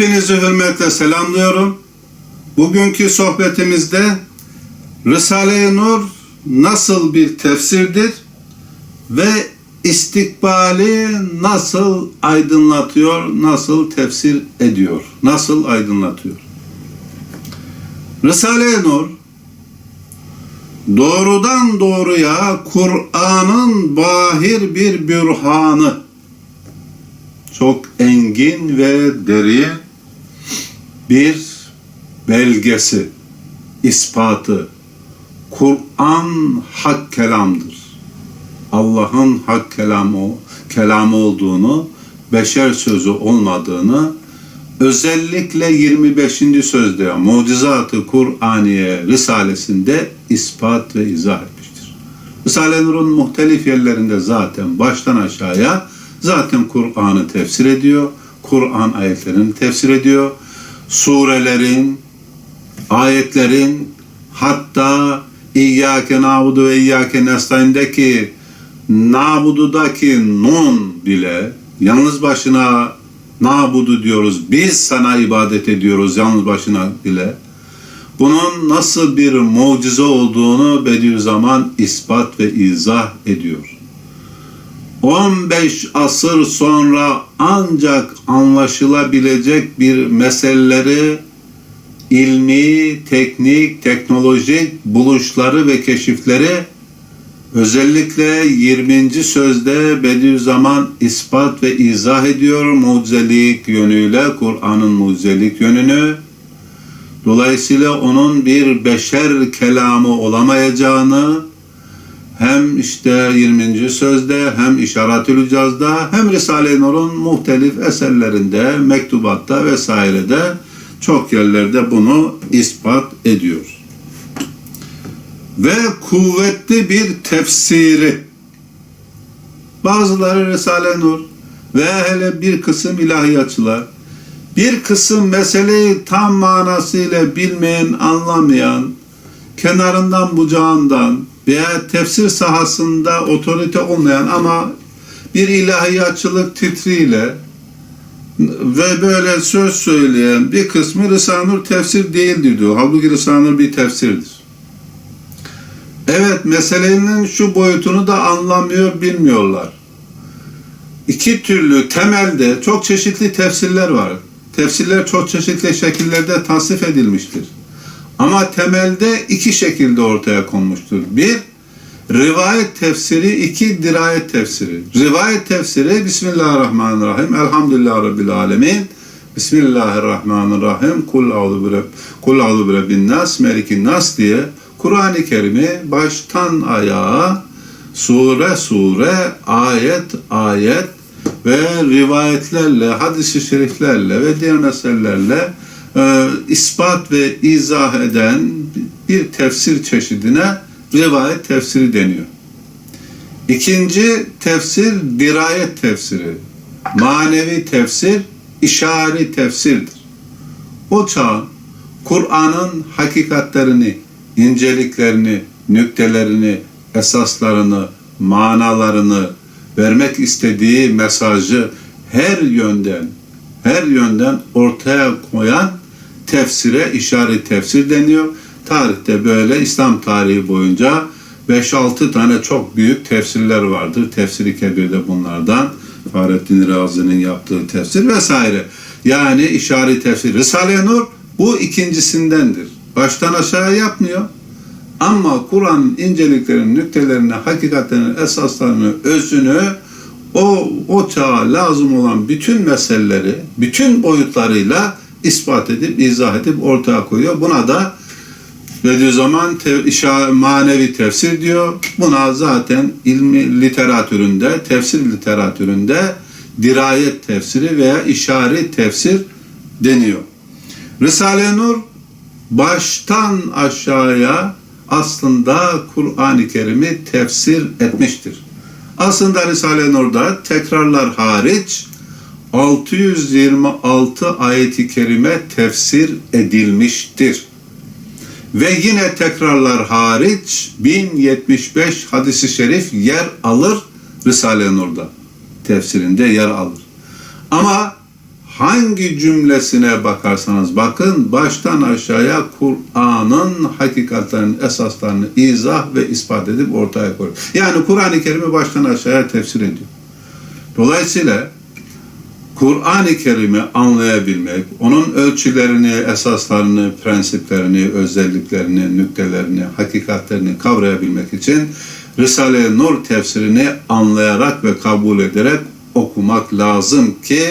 Hepinizi hürmetle selamlıyorum. Bugünkü sohbetimizde Risale-i Nur nasıl bir tefsirdir ve istikbali nasıl aydınlatıyor, nasıl tefsir ediyor, nasıl aydınlatıyor. Risale-i Nur doğrudan doğruya Kur'an'ın bahir bir bürhanı çok engin ve derin bir belgesi, ispatı. Kur'an hak kelamdır. Allah'ın hak kelamı, kelamı olduğunu, beşer sözü olmadığını özellikle 25. sözde Mucizatı Kur'aniye Risalesinde ispat ve izah etmiştir. Risale-i Nur'un muhtelif yerlerinde zaten baştan aşağıya zaten Kur'an'ı tefsir ediyor. Kur'an ayetlerini tefsir ediyor. Surelerin, ayetlerin hatta İyyâke nâbudu ve İyyâke nestaîn'deki nabududaki nun bile yalnız başına nabudu diyoruz. Biz sana ibadet ediyoruz yalnız başına bile. Bunun nasıl bir mucize olduğunu Bediüzzaman ispat ve izah ediyor. 15 asır sonra ancak anlaşılabilecek bir meseleleri ilmi, teknik, teknolojik buluşları ve keşifleri özellikle 20. sözde Bediüzzaman ispat ve izah ediyor mucizelik yönüyle Kur'an'ın mucizelik yönünü. Dolayısıyla onun bir beşer kelamı olamayacağını hem işte 20. sözde hem İşaretül Caz'da hem Risale-i Nur'un muhtelif eserlerinde, mektubatta vesairede çok yerlerde bunu ispat ediyor. Ve kuvvetli bir tefsiri. Bazıları Risale-i Nur ve hele bir kısım ilahiyatçılar bir kısım meseleyi tam manasıyla bilmeyen, anlamayan, kenarından bucağından veya tefsir sahasında otorite olmayan ama bir ilahiyatçılık titriyle ve böyle söz söyleyen bir kısmı Risale-i Nur tefsir değildir diyor. Halbuki Risale-i Nur bir tefsirdir. Evet meselenin şu boyutunu da anlamıyor, bilmiyorlar. İki türlü temelde çok çeşitli tefsirler var. Tefsirler çok çeşitli şekillerde tasnif edilmiştir. Ama temelde iki şekilde ortaya konmuştur. Bir, rivayet tefsiri, iki dirayet tefsiri. Rivayet tefsiri Bismillahirrahmanirrahim. Elhamdülillah Rabbil Alemin. Bismillahirrahmanirrahim. Kul a'udhu bi rabbin nas, melikin nas diye Kur'an-ı Kerim'i baştan ayağa sure sure, ayet ayet ve rivayetlerle, hadis-i şeriflerle ve diğer meselelerle e, ispat ve izah eden bir tefsir çeşidine rivayet tefsiri deniyor. İkinci tefsir dirayet tefsiri. Manevi tefsir işari tefsirdir. O çağ Kur'an'ın hakikatlerini, inceliklerini, nüktelerini, esaslarını, manalarını vermek istediği mesajı her yönden her yönden ortaya koyan tefsire işaret tefsir deniyor. Tarihte böyle İslam tarihi boyunca 5-6 tane çok büyük tefsirler vardır. Tefsiri Kebir'de bunlardan. Fahrettin Razi'nin yaptığı tefsir vesaire. Yani işaret tefsir. Risale-i Nur bu ikincisindendir. Baştan aşağı yapmıyor. Ama Kur'an'ın inceliklerini, nüktelerini, hakikatlerini, esaslarını, özünü o, o çağa lazım olan bütün meseleleri, bütün boyutlarıyla ispat edip, izah edip ortaya koyuyor. Buna da Bediüzzaman te, manevi tefsir diyor. Buna zaten ilmi literatüründe, tefsir literatüründe dirayet tefsiri veya işaret tefsir deniyor. Risale-i Nur baştan aşağıya aslında Kur'an-ı Kerim'i tefsir etmiştir. Aslında Risale-i Nur'da tekrarlar hariç 626 ayeti kerime tefsir edilmiştir. Ve yine tekrarlar hariç 1075 hadisi şerif yer alır Risale-i Nur'da. Tefsirinde yer alır. Ama hangi cümlesine bakarsanız bakın baştan aşağıya Kur'an'ın hakikatlerini, esaslarını izah ve ispat edip ortaya koyuyor. Yani Kur'an-ı Kerim'i baştan aşağıya tefsir ediyor. Dolayısıyla Kur'an-ı Kerim'i anlayabilmek, onun ölçülerini, esaslarını, prensiplerini, özelliklerini, nüktelerini, hakikatlerini kavrayabilmek için Risale-i Nur tefsirini anlayarak ve kabul ederek okumak lazım ki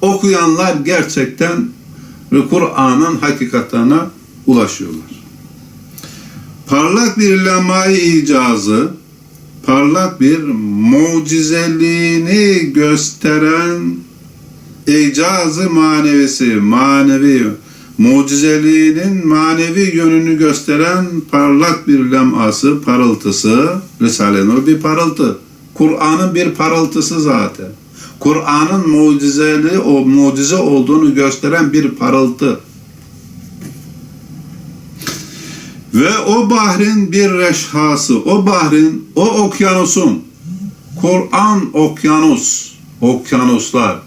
okuyanlar gerçekten Kur'an'ın hakikatlerine ulaşıyorlar. Parlak bir lemai icazı, parlak bir mucizeliğini gösteren icazı manevisi, manevi mucizeliğinin manevi yönünü gösteren parlak bir leması, parıltısı, Risale-i Nur bir parıltı. Kur'an'ın bir parıltısı zaten. Kur'an'ın mucizeli, o mucize olduğunu gösteren bir parıltı. Ve o bahrin bir reşhası, o bahrin, o okyanusun, Kur'an okyanus, okyanuslar,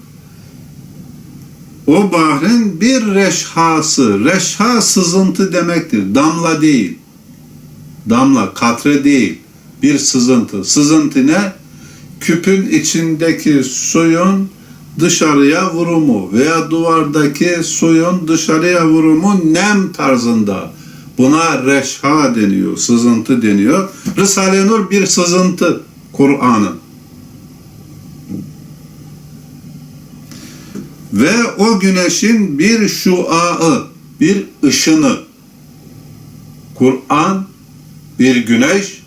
o bahrin bir reşhası, reşha sızıntı demektir, damla değil, damla, katre değil, bir sızıntı. Sızıntı ne? Küpün içindeki suyun dışarıya vurumu veya duvardaki suyun dışarıya vurumu nem tarzında. Buna reşha deniyor, sızıntı deniyor. Risale-i Nur bir sızıntı Kur'an'ın. Ve o güneşin bir şuağı, bir ışını. Kur'an bir güneş,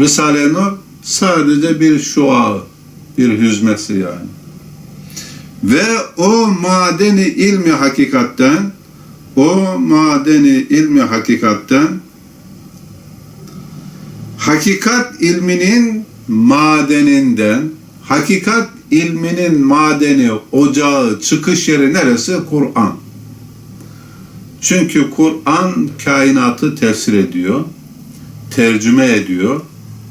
Risale-i Nur sadece bir şuağı, bir hüzmesi yani. Ve o madeni ilmi hakikatten, o madeni ilmi hakikatten, hakikat ilminin madeninden, hakikat ilminin madeni, ocağı, çıkış yeri neresi? Kur'an. Çünkü Kur'an kainatı tefsir ediyor, tercüme ediyor,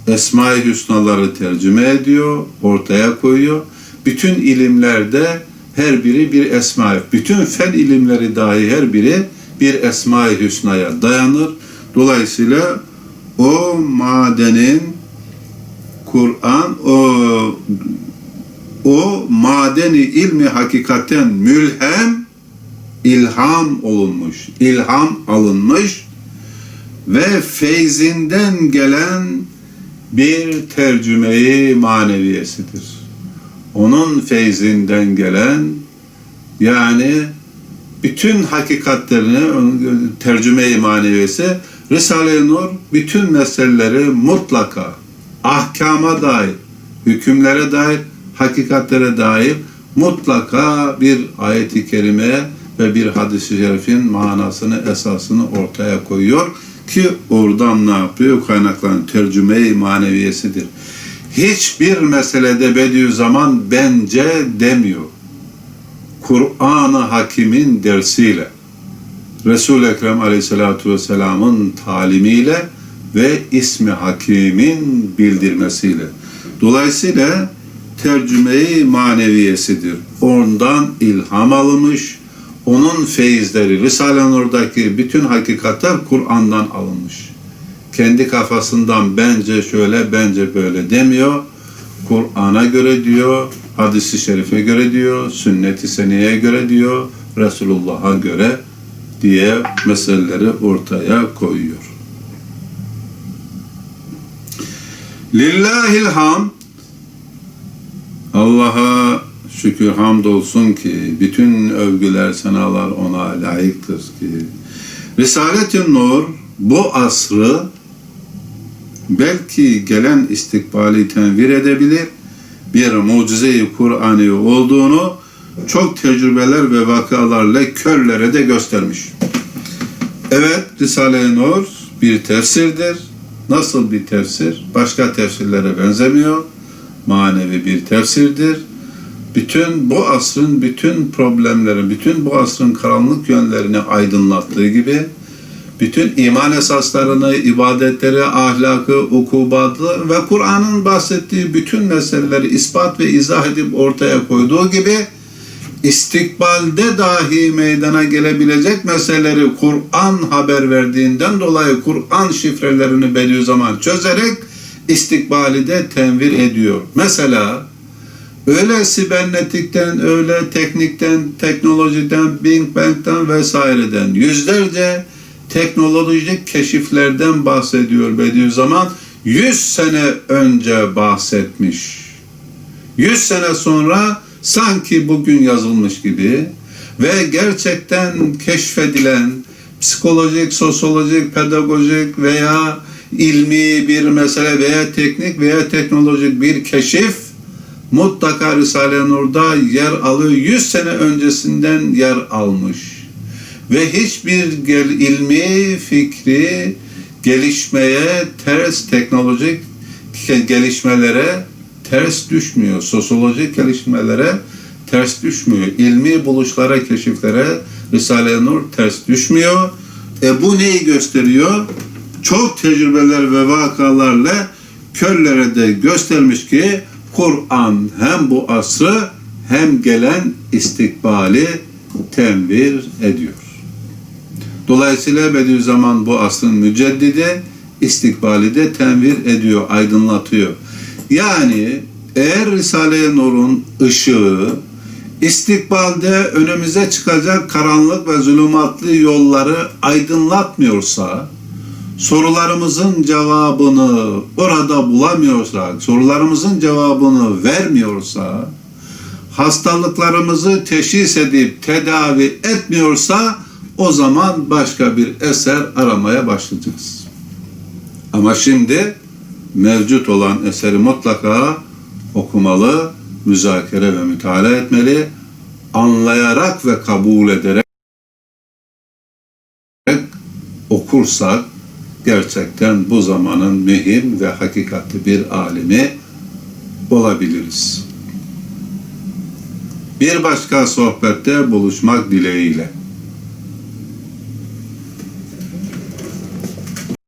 Esma-i Hüsnaları tercüme ediyor, ortaya koyuyor. Bütün ilimlerde her biri bir esma. Bütün fen ilimleri dahi her biri bir Esma-i Hüsna'ya dayanır. Dolayısıyla o madenin Kur'an o o madeni ilmi hakikaten mülhem ilham olunmuş, ilham alınmış ve feyzinden gelen bir tercümeyi maneviyesidir. Onun feyzinden gelen yani bütün hakikatlerini tercüme-i maneviyesi Risale-i Nur bütün meseleleri mutlaka ahkama dair, hükümlere dair, hakikatlere dair mutlaka bir ayeti kerime ve bir hadis-i şerifin manasını, esasını ortaya koyuyor ki oradan ne yapıyor? Kaynakların tercüme-i maneviyesidir. Hiçbir meselede Bediüzzaman bence demiyor. Kur'an-ı Hakim'in dersiyle, Resul-i Ekrem Aleyhisselatü Vesselam'ın talimiyle ve ismi Hakim'in bildirmesiyle. Dolayısıyla tercüme-i maneviyesidir. Ondan ilham alınmış, onun feyizleri, Risale-i Nur'daki bütün hakikatler Kur'an'dan alınmış. Kendi kafasından bence şöyle, bence böyle demiyor. Kur'an'a göre diyor, hadisi şerife göre diyor, sünnet-i seniyeye göre diyor, Resulullah'a göre diye meseleleri ortaya koyuyor. Lillahil hamd Allah'a şükür hamdolsun ki bütün övgüler senalar ona layıktır ki Risalet-i Nur bu asrı belki gelen istikbali tenvir edebilir bir mucize-i Kur'an'ı olduğunu çok tecrübeler ve vakalarla körlere de göstermiş. Evet, Risale-i Nur bir tefsirdir. Nasıl bir tefsir? Başka tefsirlere benzemiyor. Manevi bir tefsirdir. Bütün bu asrın bütün problemleri, bütün bu asrın karanlık yönlerini aydınlattığı gibi bütün iman esaslarını, ibadetleri, ahlakı, ukubatı ve Kur'an'ın bahsettiği bütün meseleleri ispat ve izah edip ortaya koyduğu gibi istikbalde dahi meydana gelebilecek meseleleri Kur'an haber verdiğinden dolayı Kur'an şifrelerini Bediüzzaman çözerek istikbali de tenvir ediyor. Mesela öyle sibernetikten, öyle teknikten, teknolojiden, Big Bang'den vesaireden yüzlerce teknolojik keşiflerden bahsediyor Bediüzzaman. 100 sene önce bahsetmiş. 100 sene sonra sanki bugün yazılmış gibi ve gerçekten keşfedilen psikolojik, sosyolojik, pedagojik veya ilmi bir mesele veya teknik veya teknolojik bir keşif mutlaka Risale-i Nur'da yer alıyor. 100 sene öncesinden yer almış. Ve hiçbir gel, ilmi fikri gelişmeye, ters teknolojik gelişmelere ters düşmüyor. Sosyolojik gelişmelere ters düşmüyor. İlmi buluşlara, keşiflere Risale-i Nur ters düşmüyor. E bu neyi gösteriyor? Çok tecrübeler ve vakalarla körlere de göstermiş ki Kur'an hem bu asrı hem gelen istikbali tenvir ediyor. Dolayısıyla Bediüzzaman bu asrın müceddidi, istikbali de tenvir ediyor, aydınlatıyor. Yani eğer Risale-i Nur'un ışığı istikbalde önümüze çıkacak karanlık ve zulümatlı yolları aydınlatmıyorsa, sorularımızın cevabını orada bulamıyorsak, sorularımızın cevabını vermiyorsa, hastalıklarımızı teşhis edip tedavi etmiyorsa o zaman başka bir eser aramaya başlayacağız. Ama şimdi mevcut olan eseri mutlaka okumalı, müzakere ve müteala etmeli, anlayarak ve kabul ederek okursak gerçekten bu zamanın mühim ve hakikatli bir alimi olabiliriz. Bir başka sohbette buluşmak dileğiyle.